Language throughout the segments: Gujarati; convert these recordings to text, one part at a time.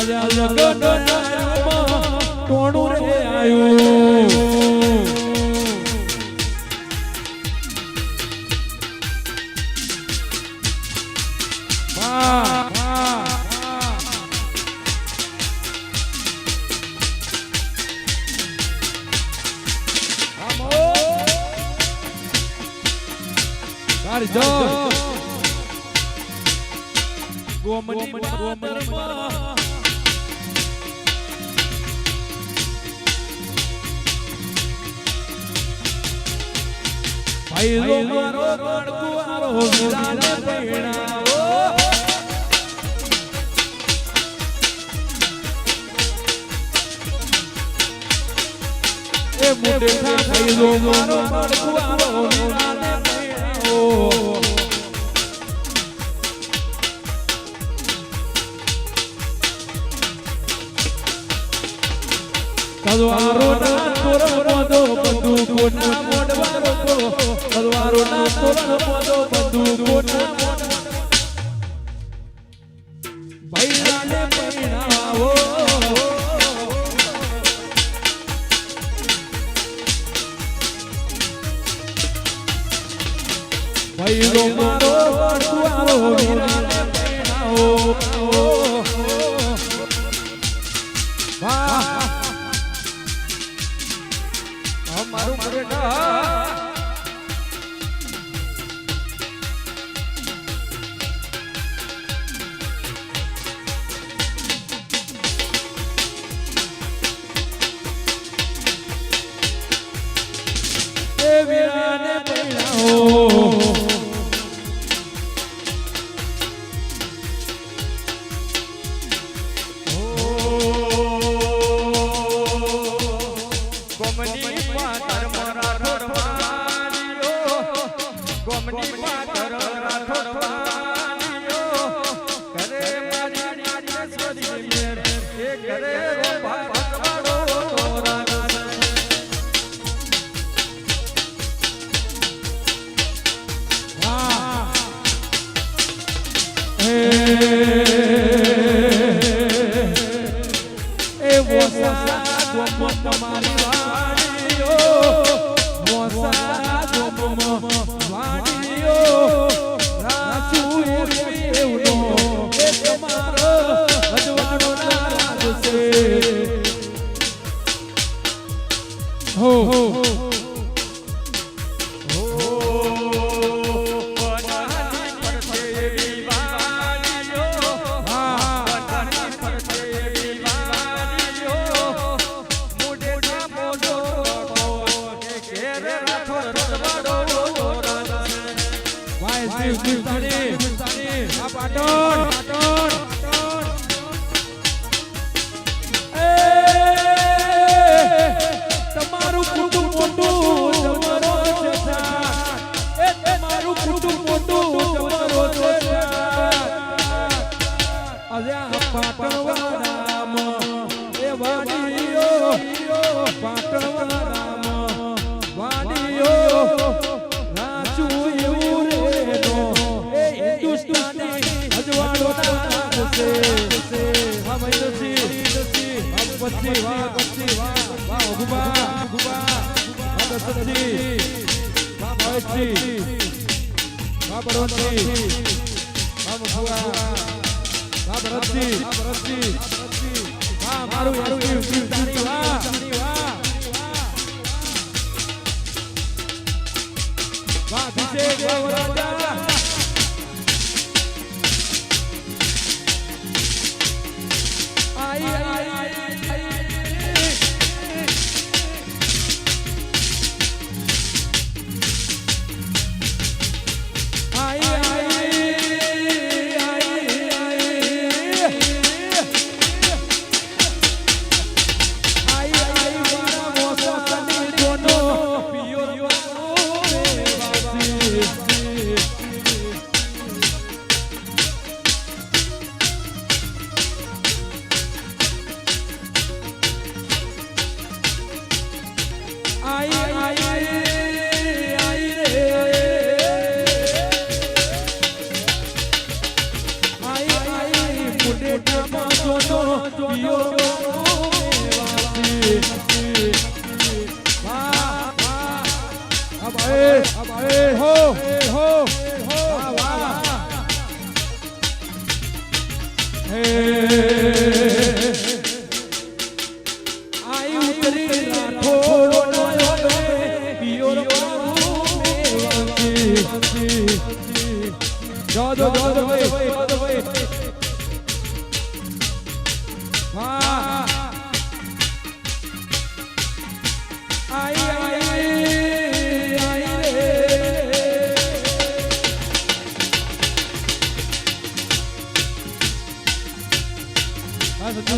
આજે આજે ગગનમાં ટોણું રે તારી જો ગોમની લો મારો ગણકુવારો વીરાને પૈણાવો એ મુંડેઠા લો મારો ગણકુવારો વીરાને પૈણાવો કદવારો ના તોર મોદો બંદૂકો કોના મોડવારો તો કદવારો ના તોર મોદો બંદૂકો કોના ભૈરાને પૈણાવો ભૈરો મારો વડવારો વીરાને પૈણાવો વાહ અમારું મરેઠા ભાઈ શિવતાની શિવતાની આ પાટણ પાટણ તમારું કુટુંબ મોટું તમારો સાથ. એ તમારું કુટુંબ મોટું તમારો. આજે આ પાટણવાળામ એ વાડીઓ પાટણવાળામ વાડીઓ મારું વાહ વાહ વાહ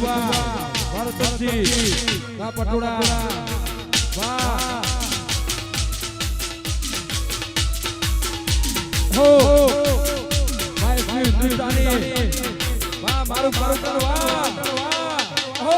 યુવા ભરતસિંહ કા પટોડા વાહ હો ભાઈ ભાઈ હિન્દુસ્તાની વાહ મારું મારું કરવા વાહ હો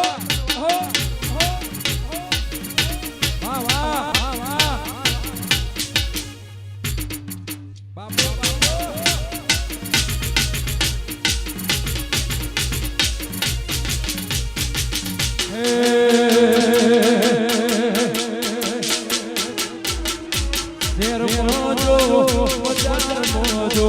ફેર મોજો ચાર મોજો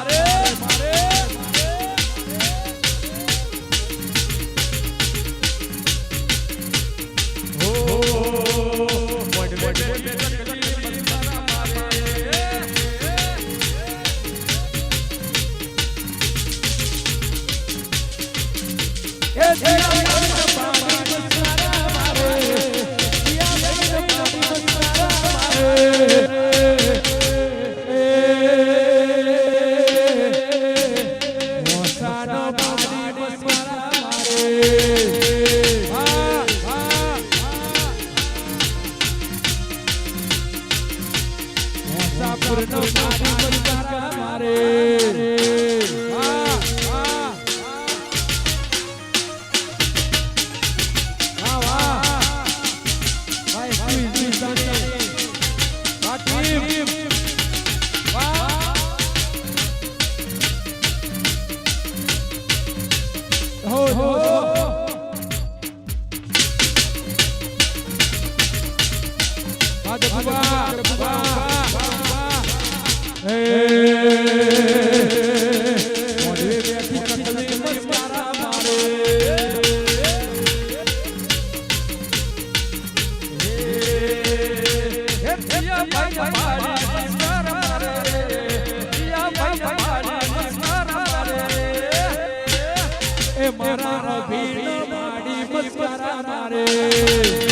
મારા ભીડ માડી મસ્કરા મારે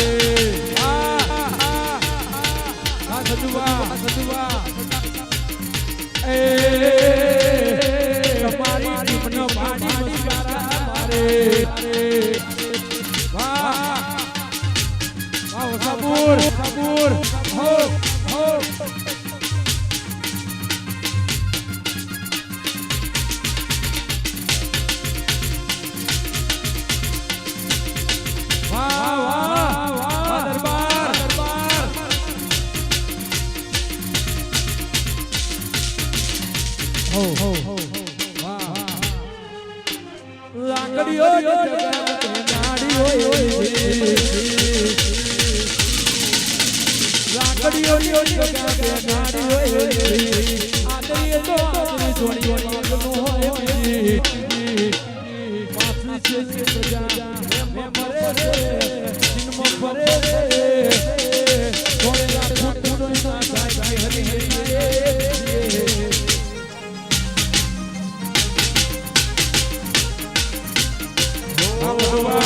રાખડીઓ ક્યાં નારી હોય આદરીએ તો આદરી જોડી નો હોય બીજી માથું છે છે પ્રજા એમ મરે છે જન્મ ભરે છે થોડે રાખું તો ના થાય હરી હરી વાહ